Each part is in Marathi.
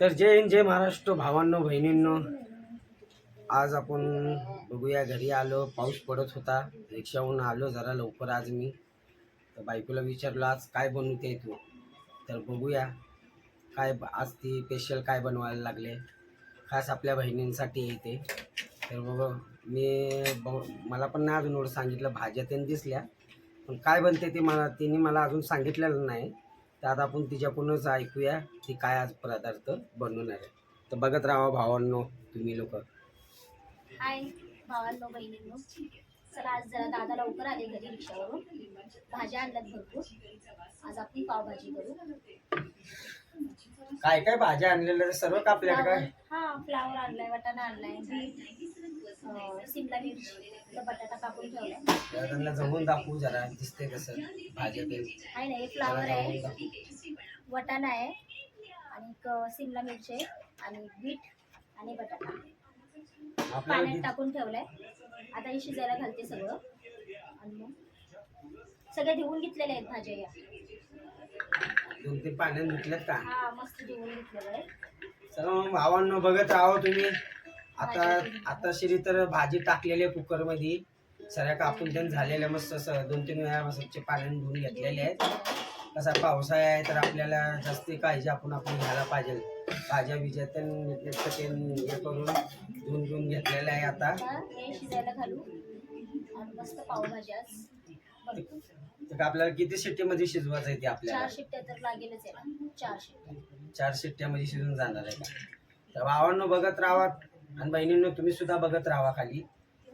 तर जय हिंद जय महाराष्ट्र. भावांनो बहिणींनो आज आपण बघूया घरी आलो पाऊस पडत होता रिक्षाहून आलो जरा लवकर आज मी. तर बायकोला विचारलं आज काय बनवते तू? तर बघूया काय ब- आज ती स्पेशल काय बनवायला लागले? खास आपल्या बहिणींसाठी येते. तर बघ मी ब मला पण नाही अजून एवढं सांगितलं भाज्या त्यांनी दिसल्या. पण काय बनते ते मला तिने मला अजून सांगितलेलं नाही. तर आता आपण तिच्याकडूनच ऐकूया ती काय आज पदार्थ बनवणार आहे. तर बघत राहा हो भावांनो तुम्ही लोक. हाय भावांनो बहिणींनो. चला आज जरा दादा लवकर आले घरी रिक्षावरून. भाज्या आणल्यात भरपूर. आज आपली पावभाजी करू. काय काय भाज्या आणलेल्या आहेत? सर्व का आपल्याकडे फ्लावर काय हा फ्लावर आणलाय वाटाणा आणलाय अं, सिमला मिरची बटाटा कापून ठेवलाय. जरा त्यांना जमून दाखवू जरा दिसते कसं भाज्या ते. आहे ना हे जरा फ्लावर जमवून आहे दाखवू. वाटाणा आहे आणि सिमला मिरची आहे आणि बीट आणि बटाटा. आपल्याला पाण्यात दि- टाकून ठेवलाय. आता हे शिजायला घालते सगळं. आणि मग सगळे धुवून घेतलेले आहेत भाज्या या. दोन तीन पाण्यात धुतल्यात का? हा मस्त धुवून घेतलेलं आहे. चला मग भावांनो बघत राहा तुम्ही. आता आता शिरी तर भाजी टाकलेली आहे कुकरमध्ये. सगळ्या कापून त्यांनी झालेल्या मस्त असं. दोन तीन वेळा स्वच्छ पाण्याने धुवून घेतलेले आहेत. कसा पावसाळा आहे तर आपल्याला जास्ती काळजी आपण आपण घ्यायला पाहिजे. भाज्या बिज्या ते नीटनेटकं ते हे करून धुवून धुवून घेतलेलं आहे आता. हे शिजायला घालू. मस्त पावभाजी. तर आपल्याला किती शिट्टीमध्ये शिजवायचं आहे ते आपल्याला? चार शिट्ट्या तर लागेलच आहे ना. चार शिट्ट्या. चार शिट्ट्यामध्ये शिजून जाणार आहे का? तर भावांनो बघत राहा आणि बहिणींनो तुम्ही सुद्धा बघत राहा खाली.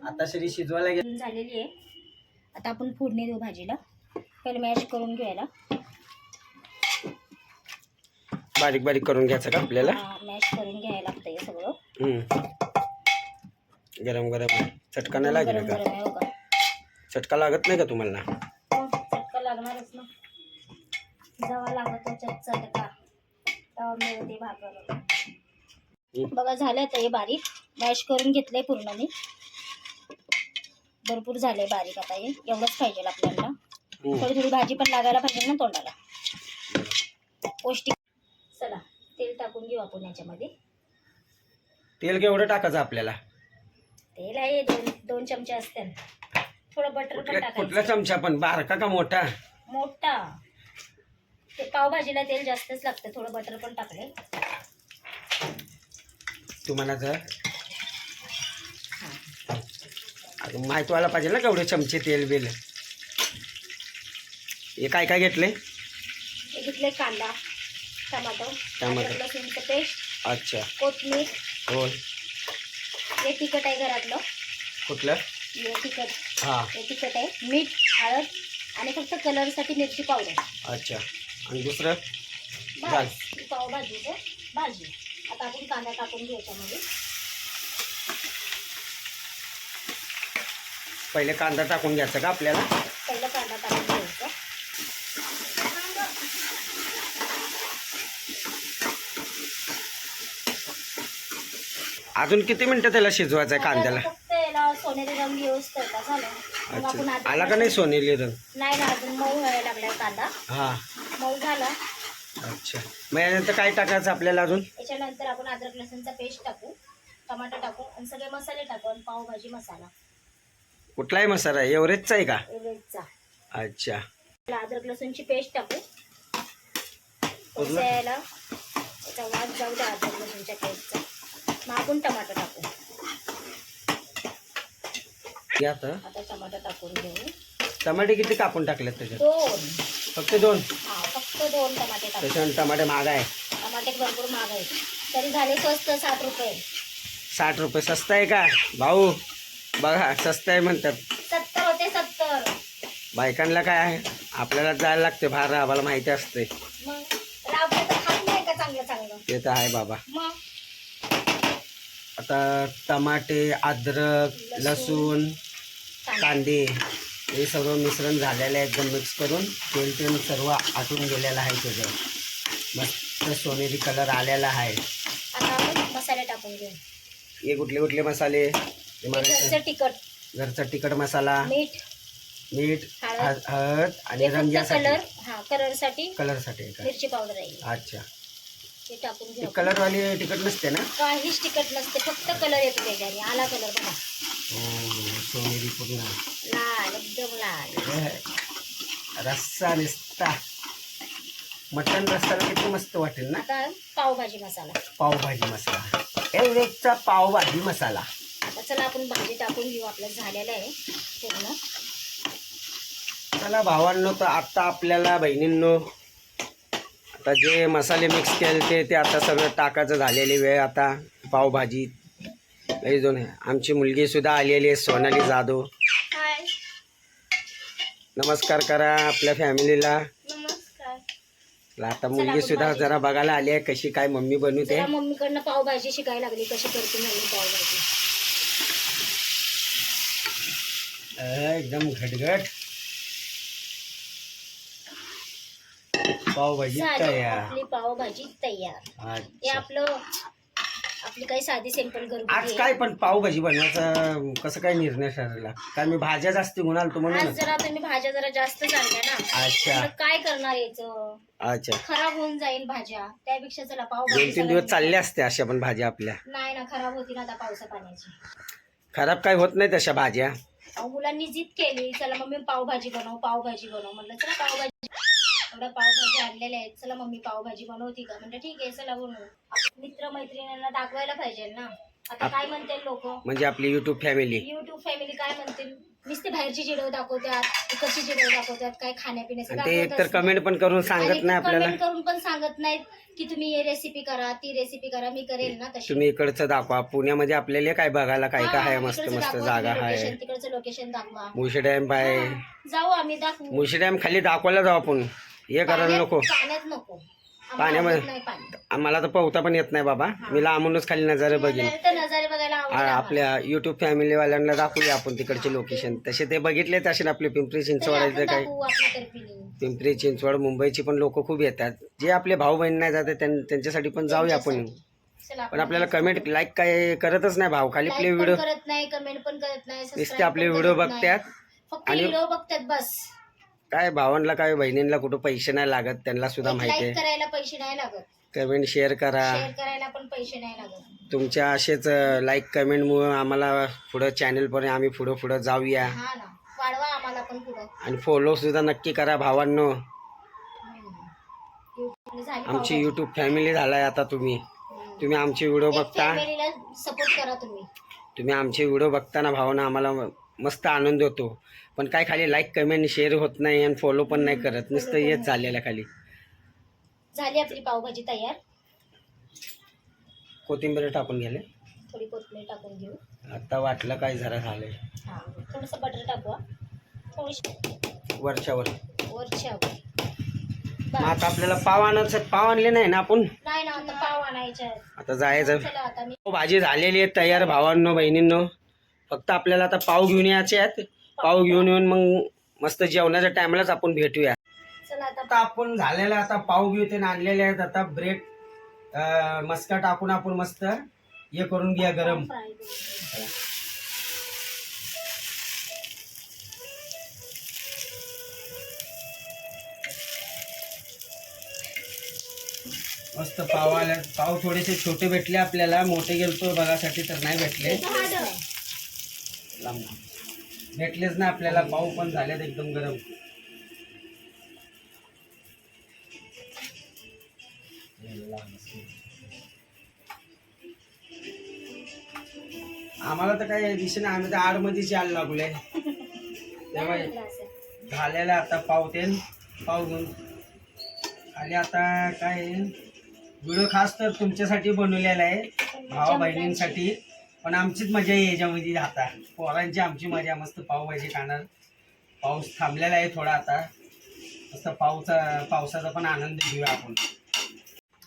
आता शरी शिजवायला घे झालेली आहे. आता आपण फोडणी देऊ भाजीला. पहिले मॅश करून घ्यायला. बारीक बारीक करून घ्यायचं का आपल्याला? मॅश करून घ्यायला लागतं हे सगळं. हम्म. गरम गरम चटका नाही लागेल गरम का? गरम आहे हो का? चटका लागत नाही का तुम्हाला? लागणारच ना. जेव्हा लागतो चट चटका तेव्हा मिळते भाकर. बघा झालं हे बारीक. मॅश करून घेतलंय पूर्ण मी भरपूर झालंय बारीक आता हे. एवढंच पाहिजे आपल्याला. हम्म. थोडी थोडी भाजी पण लागायला पाहिजे ना तोंडाला. पौष्टिक चला तेल टाकून घेऊ आपण याच्यामध्ये. तेल केवढं टाकायचं आपल्याला? तेल आहे दोन दोन चमचे असतील थोडं बटर पण कुठल्या कुठला चमचा पण? बारका का मोठा? मोठा. ते पावभाजीला तेल जास्तच लागतं थोडं बटर पण टाकले तुम्हाला जर माहिती व्हायला पाहिजे ना केवढे चमचे तेल बिल. हे काय काय घेतले घेतले कांदा टमाटो टमाटो. अद्रक लसूणचं पेस्ट अच्छा. कोथमीर हो हे तिखट आहे घरातलं. कुठलं? हे तिखट. हां. हे तिखट आहे. मीठ हळद आणि फक्त कलरसाठी मिरची पावडर. अच्छा. आणि दुसरं? घाल. बस ही पावभाजीचं भाजी आता आपण कांदा टाकून घेऊ याच्यामध्ये. पहिले कांदा टाकून घ्यायचा का आपल्याला? पहिलं कांदा टाकून घ्यायचा. अजून किती मिनिटं त्याला शिजवायचं आहे कांद्याला? सोनेरी रंग येऊच का झालं. मग आपण अच्छा आधी- आला का नाही सोनेली रंग? नाही ना अजून मऊ व्हायला लागलाय कांदा. हां. मऊ झाला. अच्छा. मग यानंतर काय टाकायचं आपल्याला अजून? याच्यानंतर आपण अद्रक लसूणचा पेस्ट टाकू टमाटर टाकू आणि सगळे मसाले टाकू आणि पावभाजी मसाला. कुठलाही मसाला आहे? एव्हरेजचा आहे का? एवढेचा अच्छा. अद्रक लसूणची पेस्ट टाकू. कुठलं? याला याचा वास जाऊ द्या अद्रक लसूणच्या पेस्टचा मग आपण टमाटर टाकू. आता. आता टाकून घेऊ. टमाटे किती कापून टाकलेत त्याच्यात? दोन. फक्त दोन? हा फक्त दोन टमाटे टाकू टमाटे महाग आहे. टमाटे भरपूर महाग आहेत. तरी झाले स्वस्त साठ रुपये. साठ रुपये स्वस्त आहे का? भाऊ बघा स्वस्त आहे म्हणतात. सत्तर होते सत्तर. बायकांना काय आहे? आपल्याला जायला लागते बाहेर आम्हाला माहिती असते. मग? राबलं तर खात नाही का चांगलं चांगलं? ते तर आहे बाबा. मग? आता टमाटे अद्रक लसूण कांदे हे सगळं मिश्रण झालेलं आहे एकदम मिक्स करून. तेल तेल सर्व आटून गेलेलं आहे त्याचं मस्त सोनेरी कलर आलेला आहे. मसाले टाकून घेऊ. हे कुठले कुठले मसाले? घरचं तिखट. घरचा तिखट मसाला. मीठ. मीठ हळद. आणि फक्त कलर रंगासाठी हा कलरसाठी कलरसाठी मिरची पावडर आहे. अच्छा. ते टाकून घेऊ आपण. कलरवाली तिकट नसते ना? काहीच तिखट नसते फक्त कलर येतो त्याच्याने. आला कलर बघा. हो, सोनेरी पूर्ण लाल एकदम लाल रस्सा निसता. मटन रस्साला किती मस्त वाटेल ना? आता पावभाजी मसाला. पावभाजी मसाला. एवढेचा पावभाजी मसाला. आता चला आपण भाजी टाकून घेऊ आपलं झालेलं आहे पूर्ण. चला भावांनो तर आता आपल्याला बहिणींनो आता जे मसाले मिक्स केले ते ते आता सगळं टाकायचं झालेली वेळ आता. पावभाजी लई दोन आहे आमची मुलगी सुद्धा आलेली आहे सोनाली जाधव. हाय. नमस्कार करा आपल्या फॅमिलीला. नमस्कार. आता मुलगी सुद्धा जरा बघायला आली आहे कशी काय मम्मी बनवते मम्मीकडनं पावभाजी शिकायला लागली कशी करते मम्मी पावभाजी. एकदम घटघट. पावभाजी तयार. पावभाजी तयार. हे. आपलं आपली काही साधी सिंपल आज घरगुती काय. पण पावभाजी बनवायचा कसं काय निर्णय ठरला? काय मी भाज्या जास्त म्हणाल तो म्हणून. आज जरा तुम्ही भाज्या जरा जास्त आणल्या ना. अच्छा. तर काय करणार याचं? अच्छा. खराब होऊन जाईल भाज्या. त्यापेक्षा चला दोन पावभाजी तीन दिवस चालले असते अशा पण भाज्या आपल्या. नाही ना खराब होती ना आता पावसा पाण्याची. खराब काय होत नाही तशा भाज्या. अहो, मुलांनी जिद केली चला मम्मी पावभाजी बनव पावभाजी बनव. म्हणलं चला पावभाजी एवढ्या पावभाजी आणलेल्या आहेत चला मम्मी पावभाजी बनवती का? म्हणलं ठीक आहे चला बनवू. मित्र मैत्रिणींना दाखवायला पाहिजे ना. आता काय म्हणतील लोक? म्हणजे आपली युट्यूब फॅमिली युट्यूब फॅमिली काय म्हणतील? नुसते बाहेरची जिडव दाखवतात इकडची जिडव दाखवतात काय खाण्यापिण्याचं ते कमेंट पण करून सांगत नाही आपल्याला. कमेंट करून पण सांगत नाहीत की तुम्ही हे रेसिपी करा ती रेसिपी करा मी करेल ना तशी. तुम्ही इकडचं दाखवा. पुण्यामध्ये आपल्याला काय बघायला काय काय आहे? मस्त मस्त जागा आहे. तिकडचं लोकेशन दाखवा. मुशी डॅम आहे जाऊ आम्ही दाखवू. मुशी डॅम खाली दाखवायला जाऊ आपण. हे करायला नको. पाण्यात नको. आम्हाला पाण्यामध्ये- आम्हाला तर पोहता पण येत नाही बाबा. मी लांबूनच खाली नजारे बघीन. मला नजारे बघायला. आपल्या युट्यूब फॅमिलीवाल्यांना दाखवूया आपण तिकडचे लोकेशन तसे ते बघितले तसे आपले पिंपरी तरी चिंचवड आपण आहे काय दाखवू आपल्या तर्फीने. पिंपरी चिंचवड मुंबईची पण लोक खूप येतात. जे आपले भाऊ बहीण नाही जाते त्यां- त्यांच्यासाठी पण जाऊया आपण पण आपल्याला कमेंट लाईक काय करतच नाही भाऊ. खाली आपले व्हिडिओ करत नाही कमेंट पण करत नाही नुसते आपले व्हिडिओ. बघतात. आणि- व्हिडिओ बघतात बस. काय भावांना काय बहिणींना कुठं पैसे नाही लागत त्यांना सुद्धा माहिती लाईक आहे. करायला पैसे नाही लागत. कमेंट शेअर करा. शेअर करायला पण पैसे नाही लागत. तुमच्या असेच लाईक कमेंटमुळं आम्हाला पुढं चॅनल पण आम्ही पुढं पुढं जाऊया. हा ना. वाढवा आम्हाला पण पुढं. आणि फॉलो सुद्धा नक्की करा भावांनो. YouTube ने झाली आमची युट्यूब फॅमिली झालाय आता तुम्ही. तुम्ही आमचे व्हिडिओ बघता. फॅमिलीला सपोर्ट करा तुम्ही. तुम्ही आमचे व्हिडिओ बघताना भावना आम्हाला मस्त आनंद होतो. पण काय खाली लाईक कमेंट शेअर होत नाही आणि फॉलो पण नाही करत. नुसतं येत झालेलं खाली. झाली आपली पावभाजी तयार. कोथिंबीर टाकून गेले थोडी कोथिंबीर टाकून घेऊ. आता वाटलं काय जरा झालंय. हा थोडंसं बटर टाकू हा. थोडीशी वरच्यावर. वरच्यावर. मग आता आपल्याला पाव आणायचं पाव आणले नाही ना आपण? नाही ना आता पाव आणायचे आहेत. आता जायचं. चला आता मी भाजी झालेली आहे तयार भावांनो बहिणींनो. फक्त आपल्याला आता पाव घेऊन यायचे आहेत. पाव घेऊन येऊन मग मस्त जेवणाच्या टायमालाच आपण भेटूया चला आता आपण झालेला आता पाव घेऊ ते आणलेले आहेत आता ब्रेड मस्का टाकून आपण मस्त हे करून घ्या गरम. मस्त पाव आले पाव थोडेसे छोटे भेटले आपल्याला मोठे गेलतो बघासाठी तर नाही भेटले. लांब. भेटलेच ना आपल्याला पाऊ पण झालेत एकदम गरम. आम्हाला तर काही दिसेना आम्ही तर आडमध्येच यायला लागले तेव्हा झालेला आता पाव तेल पाव घेऊन. आणि आता काय व्हिडिओ खास तर तुमच्यासाठी बनवलेला आहे भावा बहिणींसाठी. पण आमचीच मजा आहे याच्यामध्ये आता. पोरांची आमची मजा मस्त पावभाजी खाणार. पाऊस थांबलेला आहे थोडा आता. मस्त पावसा पावसाचा पण आनंद घेऊया आपण.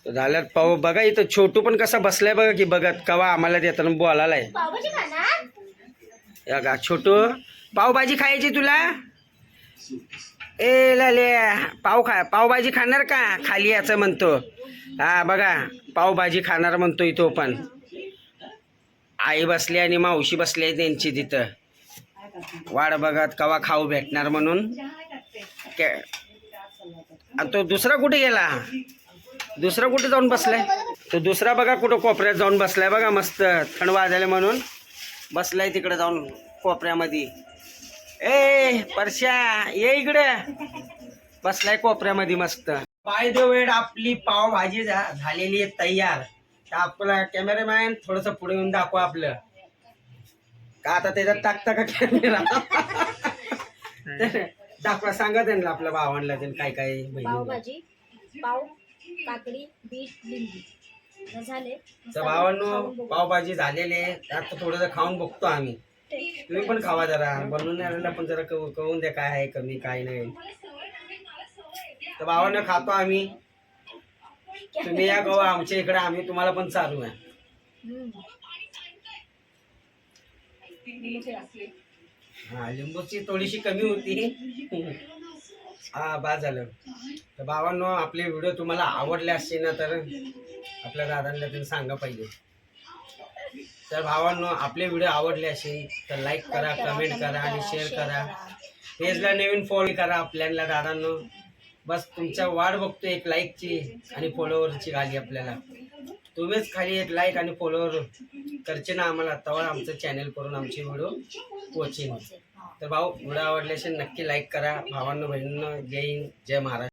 झाल्यात पाऊ बघा इथं छोटू पण कसा बसलाय बघा की बघत. कवा आम्हाला देताना बोलायला आहे पावभाजी खाणार? या गा छोटू पावभाजी खायची तुला? ए लाले पाव खा पावभाजी खाणार का? खाली याचं म्हणतो. हा बघा. पावभाजी खाणार म्हणतोय तो पण. आई बसली आणि मावशी बसली आहे त्यांची तिथं. वाड बघत कवा खाऊ भेटणार म्हणून. आणि तो दुसरा कुठे गेला? दुसरा कुठे जाऊन बसलाय? तो दुसरा बघा कुठं कोपऱ्यात जाऊन बसलाय बघा मस्त. थंड वाजायला म्हणून. बसलाय तिकडे जाऊन कोपऱ्यामध्ये. ए परश्या ये इकडे. बसलाय कोपऱ्यामध्ये मस्त. बाय द वेळ आपली पावभाजी झा- झालेली आहे तयार. आपला कॅमेरामॅन थोडस पुढे येऊन दाखवा आपलं. का आता त्याच्यात टाकता का कॅमेरा दाखवा सांगा त्यांना आपल्या भावांना त्यांनी काय काय बहिणींना. पावभाजी पाव काकडी बीट लिंबू. आता झाले. तर भावांनो पावभाजी झालेली आहे. आता थोडंसं खाऊन बघतो आम्ही. तुम्ही पण खावा जरा. बनवून आलेला पण जरा कळू- कळून द्या काय आहे कमी काय नाही. तर भावांना खातो आम्ही. तुम्ही या गोवा आमच्या इकडे आम्ही तुम्हाला पण चालू आहे. लिंबूची हा लिंबूची थोडीशी कमी होती. हा बा झालं. तर बाबांनो आपले व्हिडिओ तुम्हाला आवडले असते ना तर आपल्या दादांना तुम्ही सांगा पाहिजे तर भावांनो आपले व्हिडिओ आवडले असेल तर लाईक करा कमेंट करा आणि शेअर करा. पेजला नवीन फॉलो करा आपल्याला दादांनो. बस तुमच्या वाट बघतो एक लाईकची आणि फॉलोवरची खाली आपल्याला. तुम्हीच खाली एक लाईक आणि फॉलोवर करचे ना आम्हाला. तेव्हा आमचं चॅनल करून आमची व्हिडिओ पोचेन तर भाऊ व्हिडिओ आवडल्याशी नक्की लाईक करा. भावांना बहिणींना जय हिंद जय महाराष्ट्र.